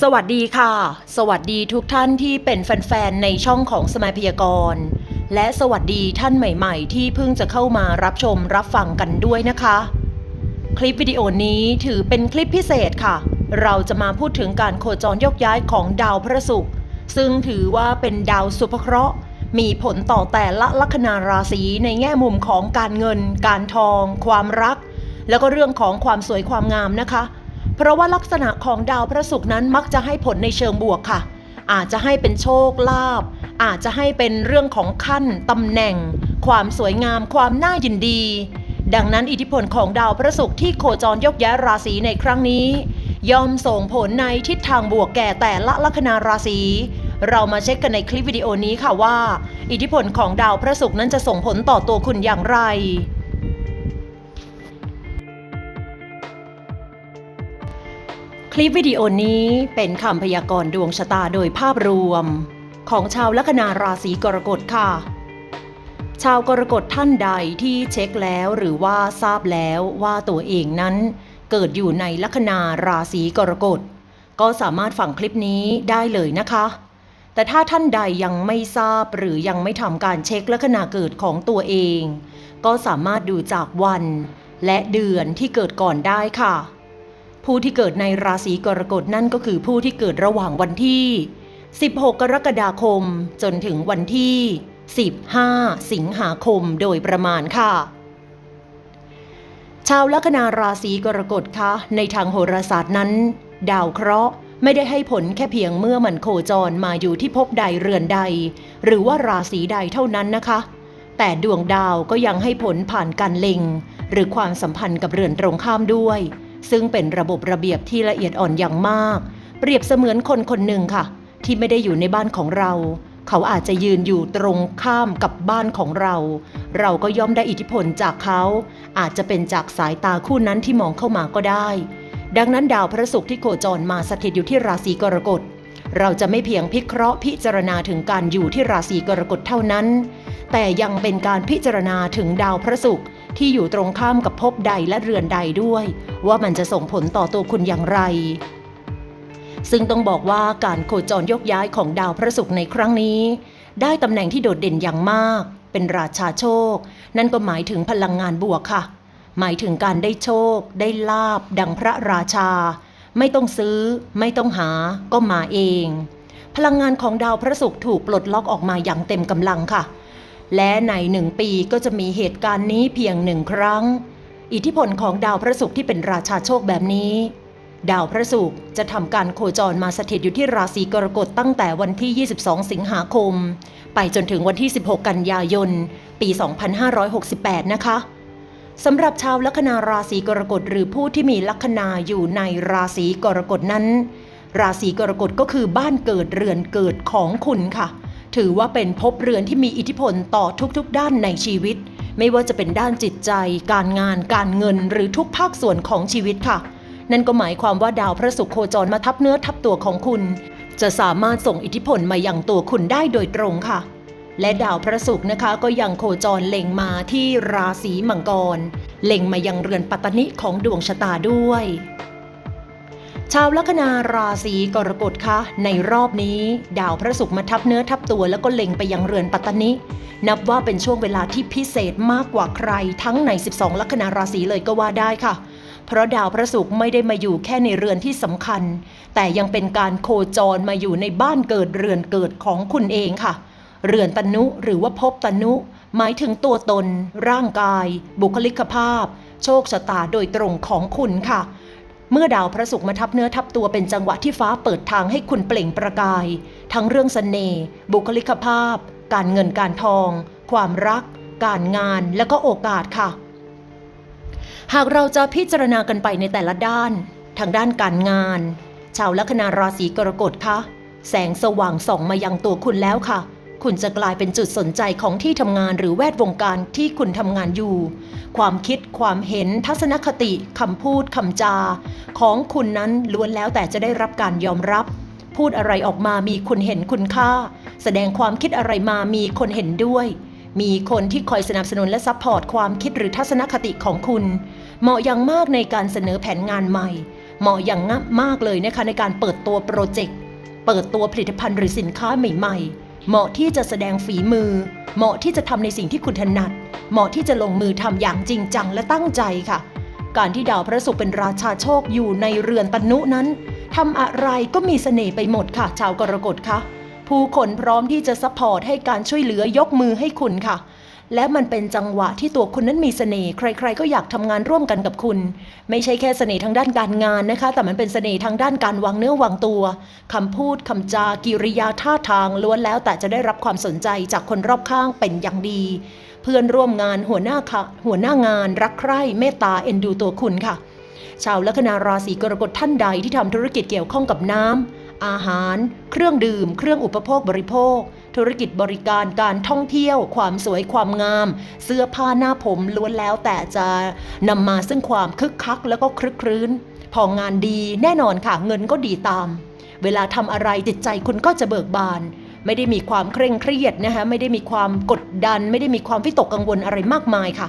สวัสดีค่ะ สวัสดีทุกท่านที่เป็นแฟนๆ ในช่องของสมัยพยากรณ์ และสวัสดีท่านใหม่ๆ ที่เพิ่งจะเข้ามารับชมรับฟังกันด้วยนะคะ คลิปวิดีโอนี้ถือเป็นคลิปพิเศษค่ะ เราจะมาพูดถึงการโคจรยกย้ายของดาวพระศุกร์ซึ่งถือว่าเป็นดาวสุภเคราะห์ มีผลต่อแต่ละลัคนาราศีในแง่มุมของการเงิน การทอง ความรัก แล้วก็เรื่องของความสวยความงามนะคะ เพราะว่าลักษณะของดาวพระศุกร์นั้นมักจะให้ผลในเชิงบวกค่ะ อาจจะให้เป็นโชคลาภอาจจะให้เป็นเรื่องของขั้นตำแหน่ง ความสวยงาม ความน่ายินดี ดังนั้นอิทธิพลของดาวพระศุกร์ที่โคจรยกย้ายราศีในครั้งนี้ ย่อมส่งผลในทิศทางบวกแก่แต่ละลัคนาราศีเรามาเช็คกันในคลิปวิดีโอนี้ค่ะว่า อิทธิพลของดาวพระศุกร์นั้นจะส่งผลต่อตัวคุณอย่างไร ลิปวิดีโอนี้เป็นคำพยากรณ์ดวงชะตาโดยภาพรวม ของชาวลัคนาราศีกรกฎค่ะ ชาวกรกฎท่านใดที่เช็คแล้วหรือว่าทราบแล้วว่าตัวเองนั้น เกิดอยู่ในลัคนาราศีกรกฎก็สามารถฟังคลิปนี้ได้เลยนะคะ แต่ถ้าท่านใดยังไม่ทราบหรือยังไม่ทำการเช็คลัคนาเกิดของตัวเอง ก็สามารถดูจากวัน และเดือนที่เกิดก่อนได้ค่ะ ผู้ที่เกิดในราศีกรกฎนั่นก็คือผู้ที่เกิดระหว่างวันที่ 16 กรกฎาคม จนถึงวันที่ 15 สิงหาคมโดยประมาณค่ะ ชาวลัคนาราศีกรกฎคะในทางโหราศาสตร์นั้น ดาวเคราะห์ไม่ได้ให้ผลแค่เพียงเมื่อมันโคจรมาอยู่ที่ภพใดเรือนใด หรือว่าราศีใดเท่านั้นนะคะ แต่ดวงดาวก็ยังให้ผลผ่านการเล็ง หรือความสัมพันธ์กับเรือนตรงข้ามด้วย ซึ่งเป็นระบบระเบียบที่ละเอียดอ่อนอย่างมาก เปรียบเสมือนคนคนหนึ่งค่ะ ที่ไม่ได้อยู่ในบ้านของเรา เขาอาจจะยืนอยู่ตรงข้ามกับบ้านของเรา เราก็ย่อมได้อิทธิพลจากเขา อาจจะเป็นจากสายตาคู่นั้นที่มองเข้ามาก็ได้ ดังนั้นดาวพระศุกร์ที่โคจรมาสถิตอยู่ที่ราศีกรกฎเราจะไม่เพียงพิเคราะห์พิจารณาถึงการอยู่ที่ราศีกรกฎเท่านั้น แต่ยังเป็นการพิจารณาถึงดาวพระศุกร์ ที่อยู่ตรงข้ามกับภพใดและเรือนใดด้วย ว่ามันจะส่งผลต่อตัวคุณอย่างไร ซึ่งต้องบอกว่าการโคจรยกย้ายของดาวพระศุกร์ในครั้งนี้ ได้ตำแหน่งที่โดดเด่นอย่างมาก เป็นราชาโชค นั่นก็หมายถึงพลังงานบวกค่ะ หมายถึงการได้โชค ได้ลาบ ดังพระราชา ไม่ต้องซื้อ ไม่ต้องหา ก็มาเอง พลังงานของดาวพระศุกร์ถูกปลดล็อกออกมาอย่างเต็มกำลังค่ะ และในหนึ่งปีก็จะมีเหตุการณ์นี้เพียงหนึ่งครั้ง อิทธิพลของดาวพระศุกร์ที่เป็นราชาโชคแบบนี้ ดาวพระศุกร์จะทำการโคจรมาสถิตอยู่ที่ราศีกรกฎตั้งแต่วันที่ 22 สิงหาคม ไปจนถึงวันที่ 16 กันยายน ปี 2568 นะคะสำหรับชาวลัคนาราศีกรกฎหรือผู้ที่มีลัคนาอยู่ในราศีกรกฎนั้น ราศีกรกฎก็คือบ้านเกิดเรือนเกิดของคุณค่ะ ถือว่าเป็นภพเรือนที่มีอิทธิพลต่อทุกๆ ด้านในชีวิต ไม่ว่าจะเป็นด้านจิตใจ การงาน การเงิน หรือทุกภาคส่วนของชีวิตค่ะ นั่นก็หมายความว่าดาวพระศุกร์โคจรมาทับเนื้อทับตัวของคุณ จะสามารถส่งอิทธิพลมายังตัวคุณได้โดยตรงค่ะ และดาวพระศุกร์นะคะก็ยังโคจรเล็งมาที่ราศีมังกร เล็งมายังเรือนปัตตนิของดวงชะตาด้วย ชาวลัคนาราศีกรกฎคะในรอบนี้ ดาวพระศุกร์มาทับเนื้อทับตัวแล้วก็เล็งไปยังเรือนปัตตนิ นับว่าเป็นช่วงเวลาที่พิเศษมากกว่าใคร ทั้งใน 12 ลัคนาราศีเลยก็ว่าได้ค่ะ เพราะดาวพระศุกร์ไม่ได้มาอยู่แค่ในเรือนที่สำคัญ แต่ยังเป็นการโคจรมาอยู่ในบ้านเกิดเรือนเกิดของคุณเองค่ะ เรือนตนุหรือว่าภพตนุ หมายถึงตัวตน ร่างกาย บุคลิกภาพ โชคชะตาโดยตรงของคุณค่ะ เมื่อดาวพระศุกร์มาทับเนื้อทับตัวเป็นจังหวะที่ฟ้าเปิดทางให้คุณเปล่งประกาย ทั้งเรื่องสเสน่ห์บุคลิกภาพ การเงินการทอง ความรัก การงานและก็โอกาสค่ะ หากเราจะพิจารณากันไปในแต่ละด้าน ทางด้านการงาน ชาวลัคนาราศีกรกฎคะแสงสว่างส่องมายังตัวคุณแล้วค่ะ คุณจะกลายเป็นจุดสนใจของที่ทำงานหรือแวดวงการที่คุณทำงานอยู่ ความคิดความเห็นทัศนคติคำพูดคำจา ของคุณนั้นล้วนแล้วแต่จะได้รับการยอมรับ พูดอะไรออกมามีคุณเห็นคุณค่า แสดงความคิดอะไรมามีคนเห็นด้วย มีคนที่คอยสนับสนุนและซัพพอร์ตความคิดหรือทัศนคติของคุณ เหมาะอย่างมากในการเสนอแผนงานใหม่ เหมาะอย่างมากเลยนะคะในการเปิดตัวโปรเจกต์เปิดตัวผลิตภัณฑ์หรือสินค้าใหม่ ๆ เหมาะที่จะแสดงฝีมือ เหมาะที่จะทำในสิ่งที่คุณถนัด เหมาะที่จะลงมือทำอย่างจริงจังและตั้งใจค่ะ การที่ดาวพระศุกร์เป็นราชาโชคอยู่ในเรือนตนุนั้นทำอะไรก็มีเสน่ห์ไปหมดค่ะ ชาวกรกฎคะผู้คนพร้อมที่จะซัพพอร์ตให้การช่วยเหลือยกมือให้คุณค่ะ และมันเป็นจังหวะที่ตัวคุณนั้นมีเสน่ห์ใคร ๆ ก็อยากทำงานร่วมกันกับคุณ ไม่ใช่แค่เสน่ห์ทางด้านการงานนะคะ แต่มันเป็นเสน่ห์ทางด้านการวางเนื้อวางตัวคำพูดคำจากิริยาท่าทางล้วนแล้ว แต่จะได้รับความสนใจจากคนรอบข้างเป็นอย่างดี เพื่อนร่วมงานหัวหน้าค่ะหัวหน้างาน รักใคร่เมตตาเอ็นดูตัวคุณค่ะ ชาวลัคนาราศีกรกฎท่านใดที่ทำธุรกิจเกี่ยวข้องกับน้ำอาหาร เครื่องดื่ม เครื่องอุปโภคบริโภค ธุรกิจบริการการท่องเที่ยว ความสวยความงาม เสื้อผ้าหน้าผมล้วนแล้วแต่จะนำมาซึ่งความคึกคักแล้วก็คลึกครื้น พองานดีแน่นอนค่ะเงินก็ดีตาม เวลาทำอะไรจิตใจคุณก็จะเบิกบาน ไม่ได้มีความเคร่งเครียดนะคะไม่ได้มีความกดดัน ไม่ได้มีความวิตกกังวลอะไรมากมายค่ะ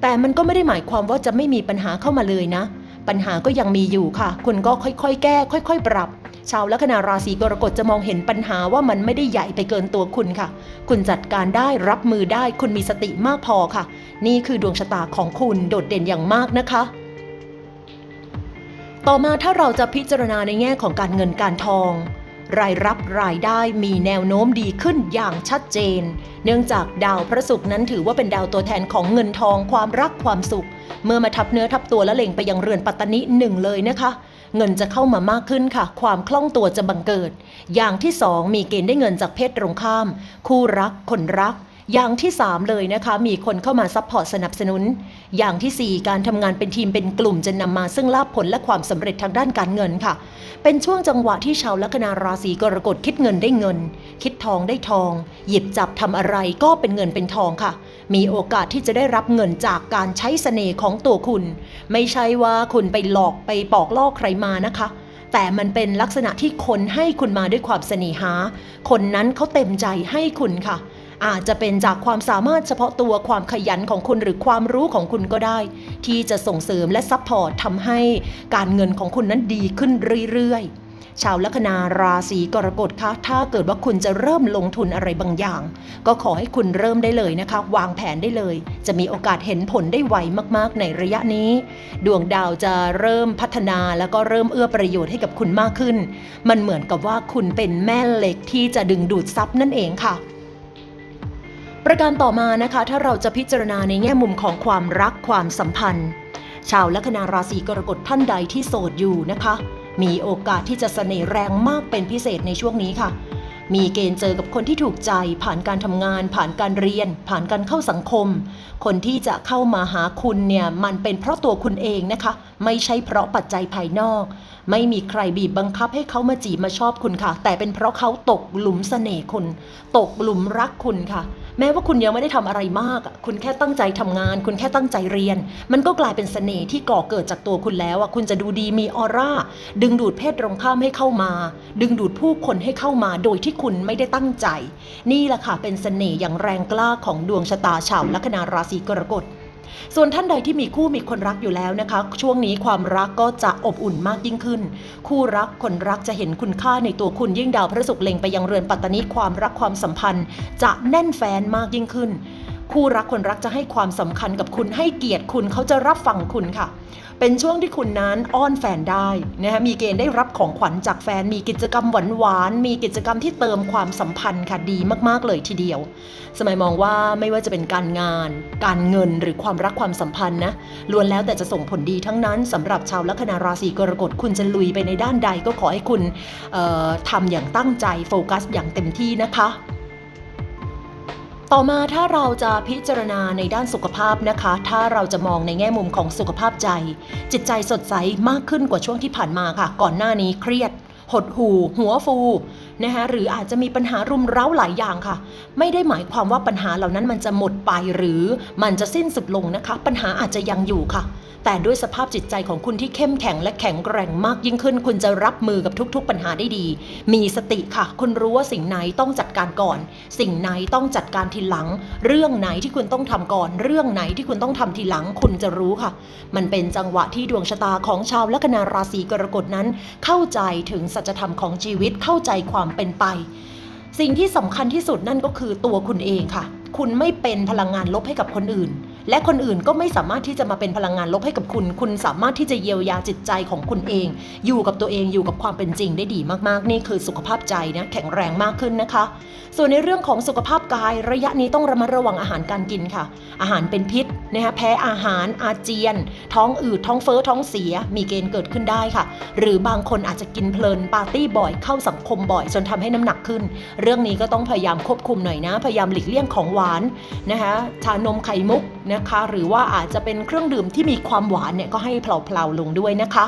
แต่มันก็ไม่ได้หมายความว่าจะไม่มีปัญหาเข้ามาเลยนะ ปัญหาก็ยังมีอยู่ค่ะ คุณก็ค่อยๆ แก้ ค่อย ๆ ปรับ ชาวลัคนาราศีกรกฎจะมองเห็นปัญหาว่ามันไม่ได้ใหญ่ไปเกินตัวคุณค่ะ คุณจัดการได้รับมือได้คุณมีสติมากพอค่ะ นี่คือดวงชะตาของคุณโดดเด่นอย่างมากนะคะต่อมาถ้าเราจะพิจารณาในแง่ของการเงินการทอง รายรับรายได้มีแนวโน้มดีขึ้นอย่างชัดเจน เนื่องจากดาวพระศุกร์นั้นถือว่าเป็นดาวตัวแทนของเงินทองความรักความสุข เมื่อมาทับเนื้อทับตัวและเล็งไปยังเรือนปัตตนิหนึ่งเลยนะคะ เงินจะเข้ามามากขึ้นค่ะ ความคล่องตัวจะบังเกิด อย่างที่สองมีเกณฑ์ได้เงินจากเพศตรงข้าม คู่รักคนรัก อย่างที่ 3 เลยนะคะ มีคนเข้ามาซัพพอร์ตสนับสนุน อย่างทีสี่ 4 การทำงานเป็นทีมเป็นกลุ่มจะนำมาซึ่งลาภผลและความสำเร็จทางด้านการเงินค่ะ เป็นช่วงจังหวะที่ชาวลัคนาราศีกรกฎคิดเงินได้เงิน คิดทองได้ทอง หยิบจับทำอะไรก็เป็นเงินเป็นทองค่ะ มีโอกาสที่จะได้รับเงินจากการใช้เสน่ห์ของตัวคุณ ไม่ใช่ว่าคุณไปหลอกไปปอกลอกใครมานะคะแต่มันเป็นลักษณะที่คนให้คุณมาด้วยความเสน่หา คนนั้นเขาเต็มใจให้คุณค่ะ อาจจะเป็นจากความสามารถเฉพาะตัวความขยันของคุณหรือความรู้ของคุณก็ได้ ที่จะส่งเสริมและซัพพอร์ตทำให้การเงินของคุณนั้นดีขึ้นเรื่อยๆชาวลัคนาราศีกรกฎคะถ้าเกิดว่าคุณจะเริ่มลงทุนอะไรบางอย่าง ก็ขอให้คุณเริ่มได้เลยนะคะ วางแผนได้เลย จะมีโอกาสเห็นผลได้ไวมากๆ ในระยะนี้ ดวงดาวจะเริ่มพัฒนาแล้วก็เริ่มเอื้อประโยชน์ให้กับคุณมากขึ้น มันเหมือนกับว่าคุณเป็นแม่เหล็กที่จะดึงดูดทรัพย์นั่นเองค่ะ ประการต่อมานะคะ ถ้าเราจะพิจารณาในแง่มุมของความรักความสัมพันธ์ ชาวลัคนาราศีกรกฎท่านใดที่โสดอยู่นะคะ มีโอกาสที่จะเสน่ห์แรงมากเป็นพิเศษในช่วงนี้ค่ะ มีเกณฑ์เจอกับคนที่ถูกใจ ผ่านการทำงาน ผ่านการเรียน ผ่านการเข้าสังคม คนที่จะเข้ามาหาคุณเนี่ยมันเป็นเพราะตัวคุณเองนะคะ ไม่ใช่เพราะปัจจัยภายนอก ไม่มีใครบีบบังคับให้เขามาจีบมาชอบคุณค่ะ แต่เป็นเพราะเขาตกหลุมเสน่ห์คุณ ตกหลุมรักคุณค่ะ แม้ว่าคุณยังไม่ได้ทำอะไรมากอะคุณแค่ตั้งใจทำงาน คุณแค่ตั้งใจเรียน มันก็กลายเป็นเสน่ห์ที่ก่อเกิดจากตัวคุณแล้วอะคุณจะดูดีมีออร่า ดึงดูดเพศตรงข้ามให้เข้ามา ดึงดูดผู้คนให้เข้ามาโดยที่คุณไม่ได้ตั้งใจ นี่แหละค่ะเป็นเสน่ห์อย่างแรงกล้าของดวงชะตาชาวลัคนาราศีกรกฎ ส่วนท่านใดที่มีคู่มีคนรักอยู่แล้วนะคะ ช่วงนี้ความรักก็จะอบอุ่นมากยิ่งขึ้น คู่รักคนรักจะเห็นคุณค่าในตัวคุณยิ่งดาวพระศุกร์เล็งไปยังเรือนปัตตนิความรักความสัมพันธ์ จะแน่นแฟนมากยิ่งขึ้น คู่รักคนรักจะให้ความสำคัญกับคุณให้เกียรติคุณเขาจะรับฟังคุณค่ะ เป็นช่วงที่คุณนั้นอ้อนแฟนได้นะคะมีเกณฑ์ได้รับของขวัญจากแฟน มีกิจกรรมหวานๆมีกิจกรรมที่เติมความสัมพันธ์ค่ะดีมากๆเลยทีเดียว สมัยมองว่าไม่ว่าจะเป็นการงาน การเงินหรือความรักความสัมพันธ์นะล้วนแล้วแต่จะส่งผลดีทั้งนั้นสำหรับชาวลัคนาราศีกรกฎคุณจะลุยไปในด้านใดก็ขอให้คุณเอ่อทำอย่างตั้งใจโฟกัสอย่างเต็มที่นะคะ ต่อมาถ้าเราจะพิจารณาในด้านสุขภาพนะคะ ถ้าเราจะมองในแง่มุมของสุขภาพใจ จิตใจสดใสมากขึ้นกว่าช่วงที่ผ่านมาค่ะ ก่อนหน้านี้เครียด หดหู่ หัวฟูนะคะหรืออาจจะมีปัญหารุมเร้าหลายอย่างค่ะ ไม่ได้หมายความว่าปัญหาเหล่านั้นมันจะหมดไปหรือมันจะสิ้นสุดลงนะคะ ปัญหาอาจจะยังอยู่ค่ะ แต่ด้วยสภาพจิตใจของคุณที่เข้มแข็งและแข็งแกร่งมากยิ่งขึ้น คุณจะรับมือกับทุก ๆ ปัญหาได้ดี มีสติค่ะ คุณรู้ว่าสิ่งไหนต้องจัดการก่อน สิ่งไหนต้องจัดการทีหลัง เรื่องไหนที่คุณต้องทำก่อน เรื่องไหนที่คุณต้องทำทีหลัง คุณจะรู้ค่ะ มันเป็นจังหวะที่ดวงชะตาของชาวลัคนาราศีกรกฎนั้น เข้าใจถึงสัจธรรมของชีวิตเข้าใจความเป็นไป สิ่งที่สำคัญที่สุดนั่นก็คือตัวคุณเองค่ะ คุณไม่เป็นพลังงานลบให้กับคนอื่น และคนอื่นก็ไม่สามารถที่จะมาเป็นพลังงานลบให้กับคุณ คุณสามารถที่จะเยียวยาจิตใจของคุณเอง อยู่กับตัวเองอยู่กับความเป็นจริงได้ดีมากๆ นี่คือสุขภาพใจนะแข็งแรงมากขึ้นนะคะ ส่วนในเรื่องของสุขภาพกายระยะนี้ต้องระมัดระวังอาหารการกินค่ะ อาหารเป็นพิษนะคะแพ้อาหารอาเจียน ท้องอืดท้องเฟ้อท้องเสีย มีเกณฑ์เกิดขึ้นได้ค่ะ หรือบางคนอาจจะกินเพลินปาร์ตี้บ่อยเข้าสังคมบ่อย จนทำให้น้ำหนักขึ้น เรื่องนี้ก็ต้องพยายามควบคุมหน่อยนะ พยายามหลีกเลี่ยงของหวานนะคะชานมไข่มุกนะคะ หรือว่าอาจจะเป็นเครื่องดื่มที่มีความหวานเนี่ยก็ให้เพลาๆลงด้วยนะคะ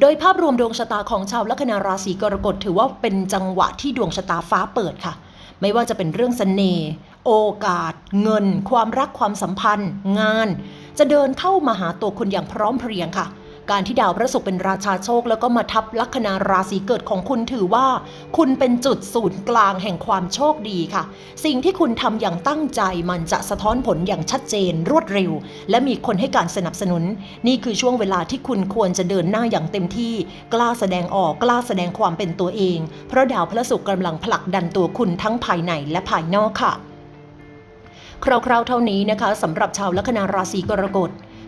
โดยภาพรวมดวงชะตาของชาวลัคนาราศีกรกฎถือว่าเป็นจังหวะที่ดวงชะตาฟ้าเปิดค่ะ ไม่ว่าจะเป็นเรื่องเสน่ห์โอกาส เงิน ความรักความสัมพันธ์ งาน จะเดินเข้ามาหาตัวคุณอย่างพร้อมเพรียงค่ะ การที่ดาวพระศุกร์เป็นราชาโชค แล้วก็มาทับลัคนาราศีเกิดของคุณถือว่า คุณเป็นจุดศูนย์กลางแห่งความโชคดีค่ะ สิ่งที่คุณทำอย่างตั้งใจมันจะสะท้อนผลอย่างชัดเจน รวดเร็ว และมีคนให้การสนับสนุน นี่คือช่วงเวลาที่คุณควรจะเดินหน้าอย่างเต็มที่ กล้าแสดงออกกล้าแสดงความเป็นตัวเอง เพราะดาวพระศุกร์กำลังผลักดันตัวคุณทั้งภายในและภายนอกค่ะคร่าวๆเท่านี้นะคะสำหรับชาวลัคนาราศีกรกฎ